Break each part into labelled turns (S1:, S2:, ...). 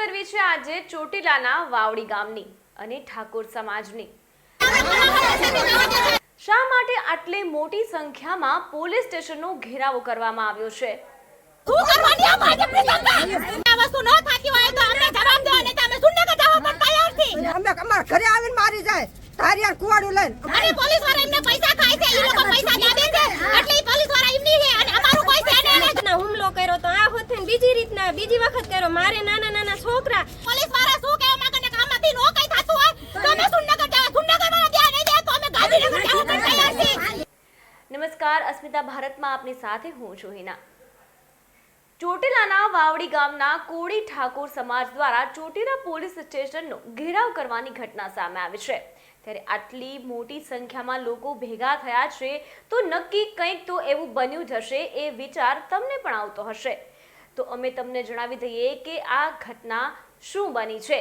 S1: કરવી છે આજે ચોટીલાના વાવડી ગામની અને ઠાકોર સમાજની. શા માટે આટલી મોટી સંખ્યામાં પોલીસ સ્ટેશનનો ઘેરાવો કરવામાં આવ્યો છે?
S2: ઘરે આવીને મારી જાય. તારી કુવાડું લઈને.
S3: પોલીસવાળા એમને પૈસા ખાય છે એ લોકો પૈસા દે છે. એટલે ઈ પોલીસવાળા એમની છે અને અમારું કોઈ છે નહીં
S4: રીતના હુમલો કર્યો તો આ હોતે ને બીજી રીતના બીજી વખત કર્યો મારે નાના નાના છોકરા
S3: પોલીસવાળા શું કહેવા માંગે ને કે આમાંથી નો કઈ થતું હોય? તો અમે સુનગર જવા સુનગર વાળા ધ્યાન નહીં દે તો અમે ગાંધીનગર જવા પણ તૈયાર છીએ.
S1: નમસ્કાર અસ્મિતા ભારતમાં આપની સાથે હું છું હિના. ચોટીલાના વાવડી ગામના કોળી ઠાકોર સમાજ દ્વારા ચોટીલા પોલીસ સ્ટેશનનો ઘેરાવ કરવાની ઘટના સામે આવી છે. ત્યારે આટલી મોટી સંખ્યામાં લોકો ભેગા થયા છે તો નક્કી કંઈક તો એવું બન્યું જ હશે એ વિચાર તમને પણ આવતો હશે. તો અમે તમને જણાવી દઈએ કે આ ઘટના શું બની છે.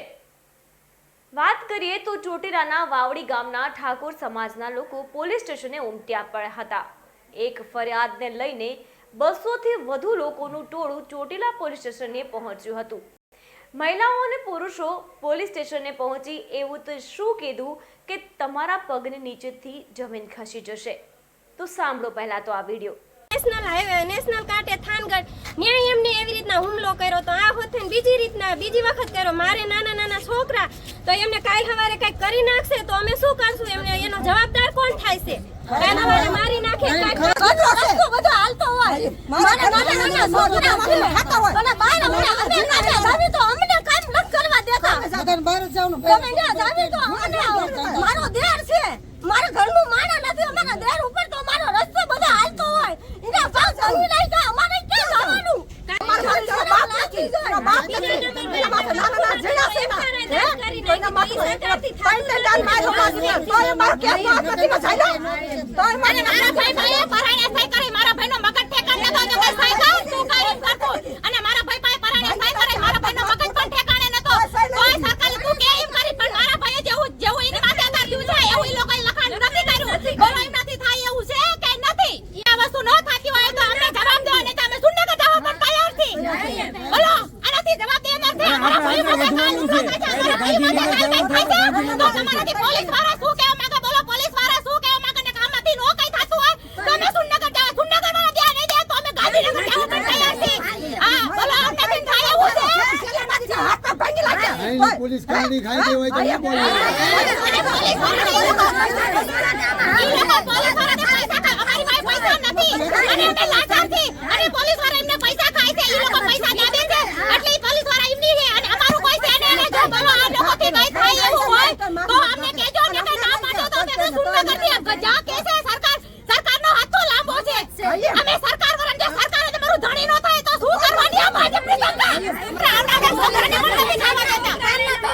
S1: વાત કરીએ તો ચોટીલાના વાવડી ગામના ઠાકોર સમાજના લોકો પોલીસ સ્ટેશને ઉમટ્યા પણ હતા. એક ફરિયાદને લઈને બસોથી વધુ લોકોનું ટોળું ચોટીલા પોલીસ સ્ટેશને પહોંચ્યું હતું. મહિલાઓ અને પુરુષો પોલીસ સ્ટેશને પહોંચી એવું તો શું કીધું કે તમારા પગની નીચેથી જમીન ખસી જશે. તો સાંભળો પહેલાં તો આ વીડિયો.
S4: નેશનલ હાઈવે નેશનલ કાંઠે થાનગઢ. ન્યાય એમને એવી રીતના હુમલો કર્યો તો આ હોત ને બીજી રીતના બીજી વખત કર્યો. મારે નાના નાના છોકરા તો એમને કાલ સવારે કંઈક કરી નાખશે તો અમે શું કરશું? એમને એનો જવાબદાર કોણ થાય છે? કાલ સવારે મારી નાખે
S3: બધું બધું હાલતો હોય. મારા નાના નાના છોકરા છે. બહાર અમને અમે તો અમને કામ ન કરવા દેતા.
S2: બહાર જ
S3: તમે ત્યાં જાવી તો મારો દેર છે. મારા ઘરનું માણા નથી અમારા દેર ઉપર તો મારો રસ્તો બધો હાલતો હોય એના ભાવ જમી લઈ તો અમારે ક્યાં જવાનું મારા ઘરનો બાપ નથી મારા બાપ નથી અમારા નાના નાના જેડા છે ને હે કોઈના માથે પૈસે દાન માર્યો પાછી તોય મારો મને મારા ભાઈ ભાઈનો મગજ ઠેકાણે નતો તો કઈ સહી કર તું કઈ એમ કરતો અને મારા ભાઈ પાસે પરાણે સહી કરી મારા ભાઈનો મગજ પણ ઠેકાણે નતો તોય સરકારે તું કે એમ કરી પણ મારા ભાઈએ જેવું જેવું એની માથે આધાર છે એવું ઈ લોકોએ લખાણ નથી કર્યું બોલો એમનાથી થાય એવું છે કે નથી ઈ આ વસ્તુ ન થતી હોય તો અમને જવાબ દો અને તમે સુનગર જવા પણ તૈયાર છીએ બોલો આનાથી જવાબ દેનાર છે અમારા ભાઈ માટે કાલ ઊભા થાય છે અમારા ભાઈ માટે કાંઈ કંઈક થાય છે તો તમારાથી પોલીસવાળા શું કહેવા માંગે બોલો પોલીસવાળા શું કહેવા માંગે ને કે આમાંથી નો કઈ થતું હોય તો અમે સુનગર જવા સુનગર વાળા ધ્યાન નહીં દે તો અમે ગાંધીનગર જવા પણ તૈયાર છીએ હા બોલો આનાથી થાય એવું છે હાથ તો ભાંગી લાગે
S5: આઈની પોલીસ કાઢી ખાઈ ગઈ હોય તો ન બોલે
S3: અને પોલીસ વાળાને ઈ લોકો પોલીસ વાળાને પૈસા ખાય અમારી પાસે પૈસા નથી અને અમને લાચાર છે અરે પોલીસવાળા એમને પૈસા ખાય છે એ લોકો પૈસા દે દે છે એટલે ઈ પોલીસવાળા એમની છે અને અમારું કોઈ છે નહીં અને જો બોલો આ લોકોથી કઈ થાય એવું હોય તો અમને કહેજો ને કે ના પાડો તો અમે સુનગરથી જા કે છે સરકાર સરકારનો હાથ તો લાંબો છે અમે સરકાર વરણ જો સરકાર જ મારું ધણી નો થાય તો શું કરવાની આ ભાજપની સરકાર આપણે આવનારા છોકરાને પણ નથી ખાવા દેતા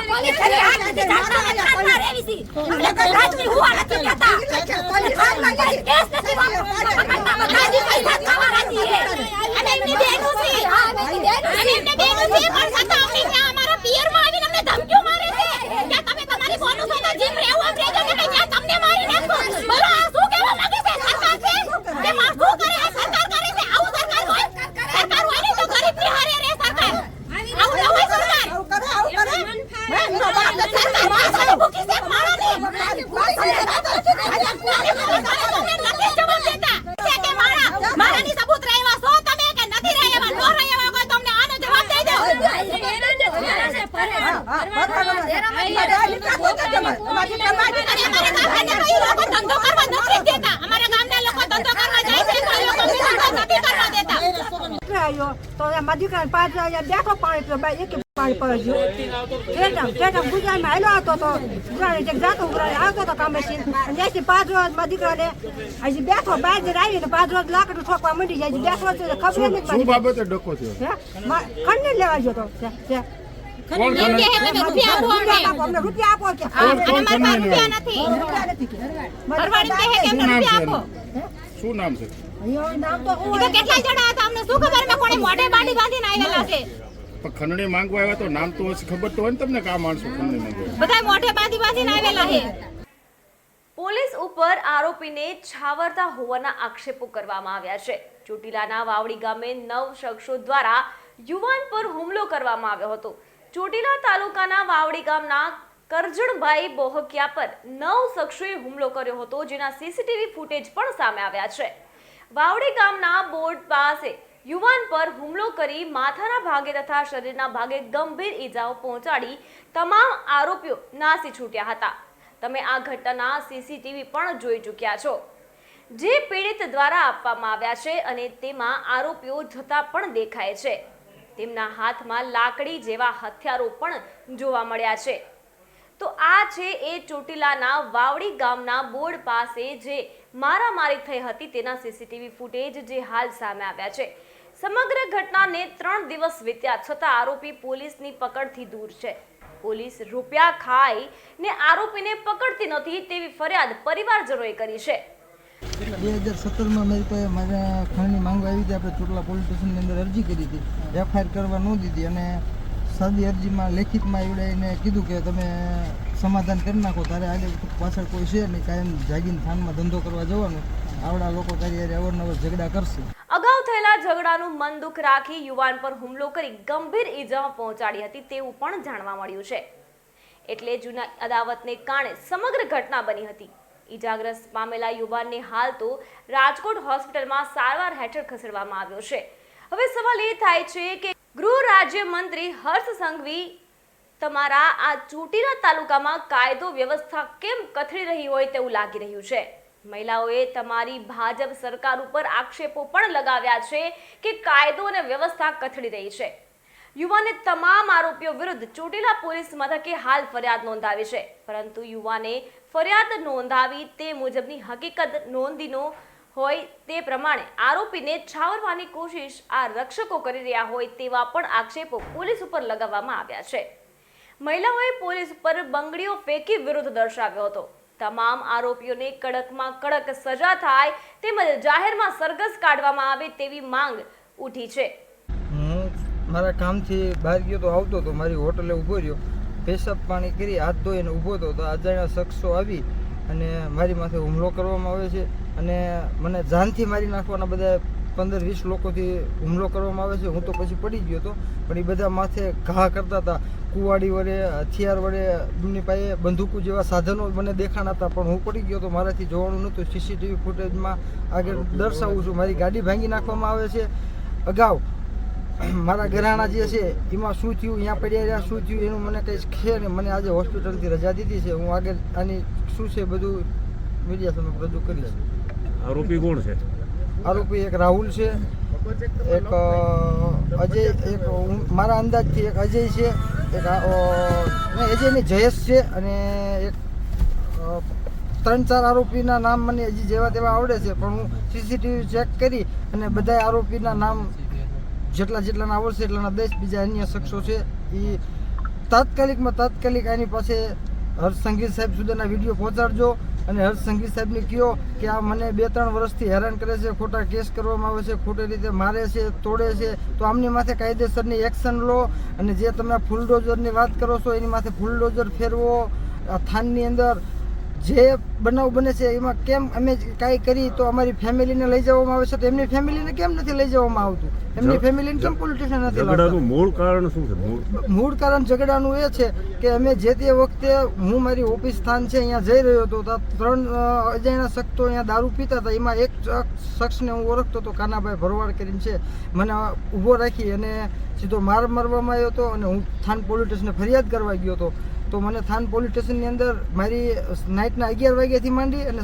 S3: પોલીસ ખાલી હાથ નથી ઢાંકતા અને કાનમાં રહેવી છે અમને કોઈ રાજની હુવા નથી દેતા પોલીસ હાથ લાગે છે કેસ નથી વાપરતા બધાજી પૈસા ખાવા રાજી છે અને એમની બેનું છે અને એમને બેનું છે પણ છતાં અમને ત્યાં અમારા પિયરમાં આવીને અમને ધમકીઓ મારે છે કે તમે તમારી બોનું સાથે જીમ રહેવું એમ રહેજો ને ત્યાં તમને મારી નાખો બોલો આ શું કહેવા માંગે છે સરકાર છે કે માં શું કરે આ સરકાર કરે છે આવું સરકાર હોય સરકાર હોય ને તો ગરીબની હારે રહે સરકાર આવું ન હોય સરકાર
S2: આવું કરે આવું કરે
S3: હે, એનો બાપ તો સરકાર માણસોને ભૂખી છે, માણસોને. નથી જવાબ દેતા. છે કે માણા, માણાની સબૂત રહ્યા છો તમે કે નથી રહ્યા એવા? નો રહ્યા એવા હોય તો અમને આનો જવાબ દઈ દો. અને અમારા ગામના લોકો ઈ લોકો ધંધો કરવા નથી દેતા. અમારા ગામના લોકો ધંધો કરવા જાય છે તો ઈ લોકો ધંધો નથી કરવા દેતા.
S2: આવ્યો તો મારા દીકરાને પાંચ બેઠો પાણી પીવો એક પાણી પડ્યો તેટમ તેટમ ગુજરાતમાં હેલો હતો તો ઉઘરાણી જે જાતો ઉઘરાણી આવતો હતો કામે છે. ત્યાંથી પાંચ રોજ મારા દીકરાને હજી બેઠો બહાર જઈને આવીને પાંચ રોજ લાકડું ઠોકવા મંડી જાય. બેઠો તો ખબર જ
S5: શું
S2: નથી
S5: બાબતે ડકો થયો
S2: હે? લેવા ગયો તો. તે- તે.
S5: કોણ
S3: એમ રૂપિયા આપો
S2: રૂપિયા આપો, અમને રૂપિયા આપો કે
S5: ખંડની
S3: રૂપિયા નથી.
S2: કે.
S3: ભરવાડી કહે કે અમને
S5: શું નામ છે
S3: રૂપિયા આપો.
S5: શું નામ છે?
S2: અહીંયા નામ તો હું
S3: ઈ તો કેટલાય જણા હતા? અમને શું ખબર? મેં કોણે મોઢે બાંધી બાંધીને આવેલા છે.
S5: ખંડણી માંગવા આવ્યા તો નામ તો હશે ખબર તો હોય ને તમને કા માણસો ખંડણી માંગવા
S3: બધા મોઢે બાંધી બાંધીને આવેલા છે.
S1: પોલીસ ઉપર આરોપીને છાવરતા હોવાના આક્ષેપો કરવામાં આવ્યા છે. ચોટીલાના વાવડી ગામે નવ શખ્સો દ્વારા યુવાન પર હુમલો કરવામાં આવ્યો હતો. ચોટીલા તાલુકાના વાવડી ગામના કરજણભાઈ બોહકિયા પર નવ શખ્સોએ હુમલો કર્યો હતો, જેના સીસીટીવી ફૂટેજ પણ સામે આવ્યા છે. વાવડી ગામના બોર્ડ પાસે યુવાન પર હુમલો કરી માથાના ભાગે તથા શરીરના ભાગે ગંભીર ઈજાઓ પહોંચાડી તમામ આરોપીઓ નાસી છૂટ્યા હતા. તમે આ ઘટનાના સીસીટીવી પણ જોઈ ચૂક્યા છો. જે પીડિત દ્વારા આપવામાં આવ્યા છે અને તેમાં આરોપીઓ જતા પણ દેખાય છે. તેમના હાથમાં લાકડી જેવા હથિયારો પણ જોવા મળ્યા છે. તો આ છે એ ચોટીલાના વાવડી ગામના બોર્ડ પાસે જે મારામારી થઈ હતી તેના સીસીટીવી ફૂટેજ જે હાલ સામે આવ્યા છે. સમગ્ર ઘટનાને ત્રણ દિવસ વીત્યા છતાં આરોપી પોલીસની પકડથી દૂર છે. પોલીસ રૂપિયા ખાઈ ને આરોપીને પકડતી નથી તેવી ફરિયાદ પરિવારજનોએ કરી છે.
S6: બે હજાર સત્તરમાં મારી પાસે મારા ખાણની માંગવા આવી હતી. આપણે ચોટલા પોલીસ સ્ટેશનની અંદર અરજી કરી હતી. એફઆઈઆર કરવા ન દીધી અને સાદી અરજીમાં, લેખિતમાં એવડે એને કીધું કે તમે સમાધાન કરી નાખો, તારે આગળ પાછળ કોઈ છે નહીં, કાયમ જાગીને થાનમાં ધંધો કરવા જવાનું. આવડા લોકો તારી અવારનવાર ઝઘડા કરશે.
S1: અગાઉ થયેલા ઝઘડાનું મન દુઃખ રાખી યુવાન પર હુમલો કરી ગંભીર ઈજાઓ પહોંચાડી હતી તેવું પણ જાણવા મળ્યું છે. એટલે જૂના અદાવતને કારણે સમગ્ર ઘટના બની હતી. ઈજાગ્રસ્ત પામેલા યુવાનને હાલ તો રાજકોટ હોસ્પિટલમાં સારવાર હેઠળ ખસેડવામાં આવ્યો છે. હવે સવાલ એ થાય છે કે ગૃહ રાજ્ય મંત્રી હર્ષ સંઘવી તમારા આ ચોટીલા તાલુકામાં કાયદો વ્યવસ્થા કેમ કથળી રહી હોય તેવું લાગી રહ્યું છે? મહિલાઓએ તમારી ભાજપ સરકાર ઉપર આક્ષેપો પણ લગાવ્યા છે કે કાયદો અને વ્યવસ્થા કથળી રહી છે. યુવાને તમામ આરોપીઓ વિરુદ્ધ ચોટીલા પોલીસ મથકે હાલ ફરિયાદ નોંધાવી છે. પરંતુ યુવાને ફરિયાદ નોંધાવી તે મુજબની હકીકત નોંધીનો હોય તે પ્રમાણે આરોપીને છાવરવાની કોશિશ આ રક્ષકો કરી રહ્યા હોય તેવા પણ આક્ષેપો પોલીસ ઉપર લગાવવામાં આવ્યા છે. મહિલાઓએ પોલીસ ઉપર બંગડીઓ ફેંકી વિરોધ દર્શાવ્યો હતો. તમામ આરોપીઓને કડકમાં કડક સજા થાય તેમજ જાહેરમાં સરઘસ કાઢવામાં આવે તેવી માંગ ઉઠી છે.
S6: હું મારા કામથી બહાર ગયો તો આવતો હતો, મારી હોટલે ઊભો રહ્યો. પેશાબ પાણી કરી હાથ ધોઈને ઊભો હતો તો અજાણ્યા શખ્સો આવી અને મારી માથે હુમલો કરવામાં આવે છે. અને મને જાનથી મારી નાખવાના બધા પંદર વીસ લોકોથી હુમલો કરવામાં આવે છે. હું તો પછી પડી ગયો હતો પણ એ બધા માથે ઘા કરતા હતા. કુવાડી વડે હથિયાર વડે એમની પાસે બંદૂકો જેવા સાધનો મને દેખાણા હતા પણ હું પડી ગયો તો મારાથી જોવાનું નહોતું. સીસીટીવી ફૂટેજમાં આગળ દર્શાવું છું. મારી ગાડી ભાંગી નાખવામાં આવે છે. અગાઉ મારા ઘરાણા જે છે એમાં શું થયું અહીંયા પડ્યા રહ્યા શું થયું એનું મને કંઈ છે ને મને આજે હોસ્પિટલથી રજા દીધી છે. હું આગળ આની શું છે બધું મીડિયા સમક્ષ રજૂ કરીશ.
S5: આરોપી કોણ છે?
S6: આરોપી એક રાહુલ છે, એક અજય, એક મારા અંદાજથી એક અજય છે, એક અજય ને જયેશ છે અને એક ત્રણ, ચાર આરોપીના નામ મને હજી જેવા તેવા આવડે છે, પણ હું સીસીટીવી ચેક કરી અને બધા આરોપીના નામ જેટલા જેટલાના આવડશે એટલાના દસ બીજા અન્ય શખ્સો છે. એ તાત્કાલિકમાં તાત્કાલિક એની પાસે હર્ષ સંગીત સાહેબ સુધીના વીડિયો પહોંચાડજો અને હર્ષ સંગીત સાહેબને કહો કે આ મને બે ત્રણ વર્ષથી હેરાન કરે છે, ખોટા કેસ કરવામાં આવે છે, ખોટી રીતે મારે છે, તોડે છે. તો આમની માથે કાયદેસરની એક્શન લો અને જે તમે ફૂલડોઝરની વાત કરો છો, એની માથે ફૂલડોઝર ફેરવો. આ થાનની અંદર જે બનાવ બને છે એમાં કેમ અમે કાંઈ કરી તો અમારી ફેમિલીને લઈ જવામાં આવે છે તો એમની ફેમિલીને કેમ નથી લઈ જવામાં આવતું? એમની ફેમિલીને કેમ પોલીસ સ્ટેશન નથી
S5: ઝઘડાનું મૂળ કારણ શું છે? મૂળ
S6: કારણ ઝઘડાનું એ છે કે અમે જે તે વખતે હું મારી ઓફિસ સ્થાન છે અહીંયા જઈ રહ્યો હતો ત્રણ અજાણ્યા શખ્સો અહીંયા દારૂ પીતા હતા એમાં એક શખ્સને હું ઓળખતો હતો કાનાભાઈ ભરવાડ કરીને છે મને ઊભો રાખી અને સીધો માર મારવામાં આવ્યો હતો અને હું થાન પોલીસ સ્ટેશને ફરિયાદ કરવા ગયો હતો. તો મને થાન પોલીસ સ્ટેશનની અંદર મારી નાઇટના અગિયાર વાગ્યાથી માંડી અને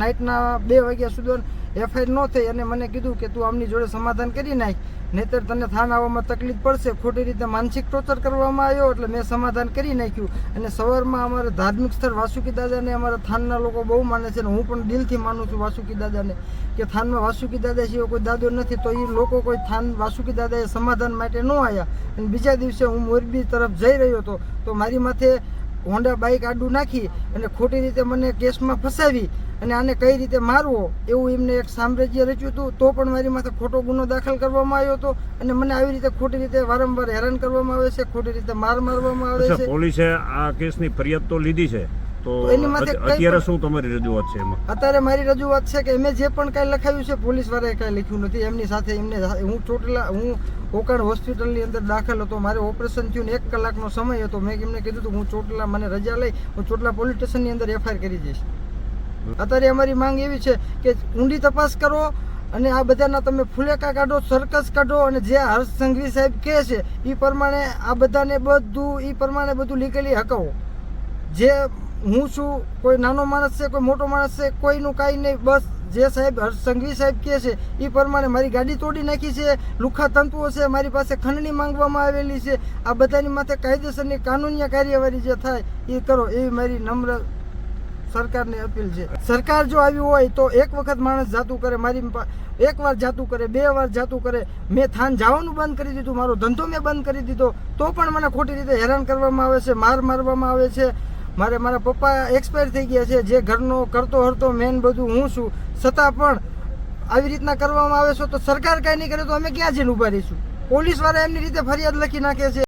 S6: નાઇટના બે વાગ્યા સુધી એફઆઈઆર ન થઈ અને મને કીધું કે તું આમની જોડે સમાધાન કરી નાખ, નહીતર તને થાન આવવામાં તકલીફ પડશે. ખોટી રીતે માનસિક ટોર્ચર કરવામાં આવ્યો એટલે મેં સમાધાન કરી નાખ્યું. અને સવારમાં અમારે ધાર્મિક સ્થળ વાસુકી દાદાને અમારા થાનના લોકો બહુ માને છે અને હું પણ દિલથી માનું છું વાસુકી દાદાને કે થાનમાં વાસુકી દાદા સિવાય કોઈ દાદો નથી, તો એ લોકો કોઈ થાન વાસુકી દાદાએ સમાધાન માટે ન આવ્યા અને બીજા દિવસે હું મોરબી તરફ જઈ રહ્યો હતો, તો મારી માથે હોન્ડા બાઇક આડું નાખી અને ખોટી રીતે મને કેસમાં ફસાવી અને આને કઈ રીતે મારવો એવું એમને એક સામ્રાજ્ય રચ્યું હતું તો પણ મારી માથે ખોટો ગુનો દાખલ કરવામાં આવ્યો હતો અને મને આવી રીતે ખોટી રીતે વારંવાર હેરાન કરવામાં આવે છે ખોટી રીતે માર મારવામાં આવે છે.
S5: પોલીસે આ કેસની ફરિયાદ તો લીધી છે?
S7: તો
S6: એની માટે
S7: અત્યારે શું તમારી રજૂઆત છે એમાં?
S6: અત્યારે મારી રજૂઆત છે કે મેં જે પણ કાંઈ લખાવ્યું છે પોલીસ વાળાએ કાંઈ લખ્યું નથી. એમની સાથે એમને હું ચોટલા હું કોકણ હોસ્પિટલની અંદર દાખલ હતો. મારે ઓપરેશન થયું એક કલાકનો સમય હતો. મેં એમને કીધું હતું હું ચોટલા મને રજા લઈ હું ચોટલા પોલીસ સ્ટેશનની અંદર એફઆઈઆર કરી જઈશ અત્યારે અમારી માંગ એવી છે કે ઊંડી તપાસ કરો અને આ બધાના તમે ફુલેકા કાઢો સર્કસ કાઢો અને જે હર્ષ સંઘવી સાહેબ કહે છે એ પ્રમાણે આ બધાને બધું એ પ્રમાણે બધું લીગલી હકાવો. જે હું છું, કોઈ નાનો માણસ છે, કોઈ મોટો માણસ છે, કોઈનું કાંઈ નહીં. બસ જે સાહેબ સંઘવી સાહેબ કહે છે એ પ્રમાણે મારી ગાડી તોડી નાખી છે, લુખા તંતુઓ છે, મારી પાસે ખંડણી માંગવામાં આવેલી છે. આ બધાની માથે કાયદેસરની કાનૂની કાર્યવાહી જે થાય એ કરો એવી મારી નમ્ર સરકારને અપીલ છે. સરકાર જો આવી હોય તો એક વખત માણસ જાતું કરે, મારી એક વાર જાતું કરે, બે વાર જાતું કરે. મેં થાન જવાનું બંધ કરી દીધું, મારો ધંધો મેં બંધ કરી દીધો, તો પણ મને ખોટી રીતે હેરાન કરવામાં આવે છે, માર મારવામાં આવે છે. મારે મારા પપ્પા એક્સપાયર થઈ ગયા છે. જે ઘરનો કરતો હરતો મેન બધું હું છું. છતાં પણ આવી રીતના કરવામાં આવે છે તો સરકાર કાંઈ નહીં કરે તો અમે ક્યાં જઈને ઊભા રહીશું? પોલીસવાળા એમની રીતે ફરિયાદ લખી નાખે છે.